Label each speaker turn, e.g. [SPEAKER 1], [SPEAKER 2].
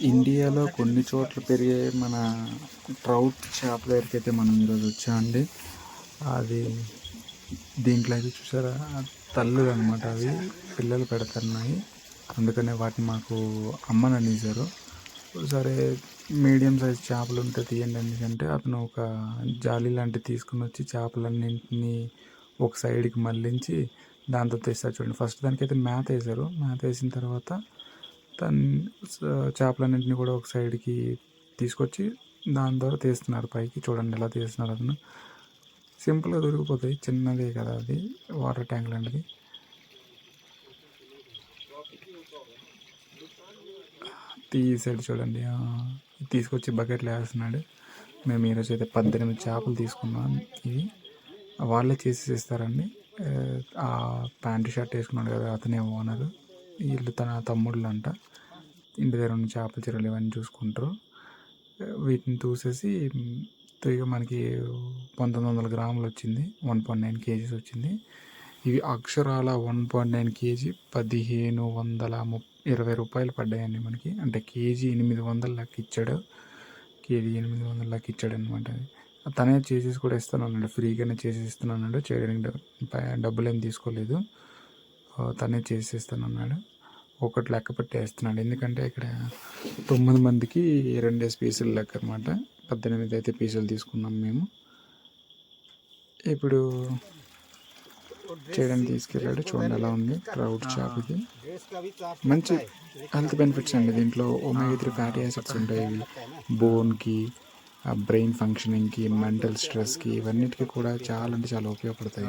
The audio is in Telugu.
[SPEAKER 1] ఇండియాలో కొన్ని చోట్ల పెరిగే మన ట్రౌట్ చేప దగ్గరికి అయితే మనం ఈరోజు వచ్చామండి. అది దీంట్లో అయితే చూసారా? తల్లు అనమాట అవి. పిల్లలు పెడుతున్నాయి. అందుకనే వాటిని మాకు అమ్మని అనేసారు సరే మీడియం సైజ్ చేపలు ఉంటే తీయండి ఎందుకంటే అతను ఒక జాలి లాంటివి తీసుకుని వచ్చి చేపలన్నింటినీ ఒక సైడ్కి మళ్ళించి దాంతో తెస్తారు చూడండి. ఫస్ట్ దానికైతే మ్యాత్ వేశారు మ్యాత్ వేసిన తర్వాత దాన్ని చేపలన్నింటినీ కూడా ఒక సైడ్కి తీసుకొచ్చి దాని ద్వారా తీస్తున్నారు పైకి. చూడండి ఎలా తీస్తున్నారు అతను. సింపుల్గా దొరికిపోతాయి. చిన్నదే కదా అది వాటర్ ట్యాంక్ లాంటిది. తీసాడు చూడండి. తీసుకొచ్చి బకెట్లు వేస్తున్నాడు. మేము ఈరోజు అయితే పద్దెనిమిది చేపలు తీసుకున్నాం. ఇవి వాళ్ళే చేసి ఇస్తారండి ఆ, ప్యాంటు షర్ట్ వేసుకున్నాడు కదా అతనే ఓనరు. వీళ్ళు తన తమ్ముళ్ళు అంట ఇంటి దగ్గర ఉన్న చేపల చీరలు ఇవన్నీ చూసుకుంటారు. వీటిని చూసేసి ఇక మనకి పంతొమ్మిది వందల గ్రాములు వచ్చింది. వన్ పాయింట్ నైన్ కేజీస్ వచ్చింది. ఇవి అక్షరాల వన్ పాయింట్ నైన్ కేజీ పదిహేను వందల ము ఇరవై రూపాయలు పడ్డాయండి మనకి. అంటే కేజీ ఎనిమిది వందల లెక్క ఇచ్చాడు. కేజీ ఎనిమిది వందల లెక్క ఇచ్చాడు అనమాట తనే చేసేసి కూడా ఇస్తాను అన్నాడు ఫ్రీగానే చేసి ఇస్తున్నాడు చేయడానికి డబ్బులు ఏం తీసుకోలేదు. తనే చేసేస్తానన్నాడు. ఒకటి లెక్క పెట్టేస్తున్నాడు. ఎందుకంటే ఇక్కడ తొమ్మిది మందికి రెండేసి పీసులు లెక్క అనమాట పద్దెనిమిది అయితే పీసులు తీసుకున్నాం మేము. ఇప్పుడు చేయడానికి తీసుకెళ్ళాడు. చూడండి ఎలా ఉంది. ట్రౌట్ ఇది. మంచి హెల్త్ బెనిఫిట్స్ అండి దీంట్లో. ఒమేగా త్రీ ఫ్యాటీ యాసిడ్స్ ఉంటాయి. బోన్కి బ్రెయిన్ ఫంక్షనింగ్కి మెంటల్ స్ట్రెస్కి ఇవన్నిటికీ కూడా చాలా అంటే చాలా ఉపయోగపడతాయి.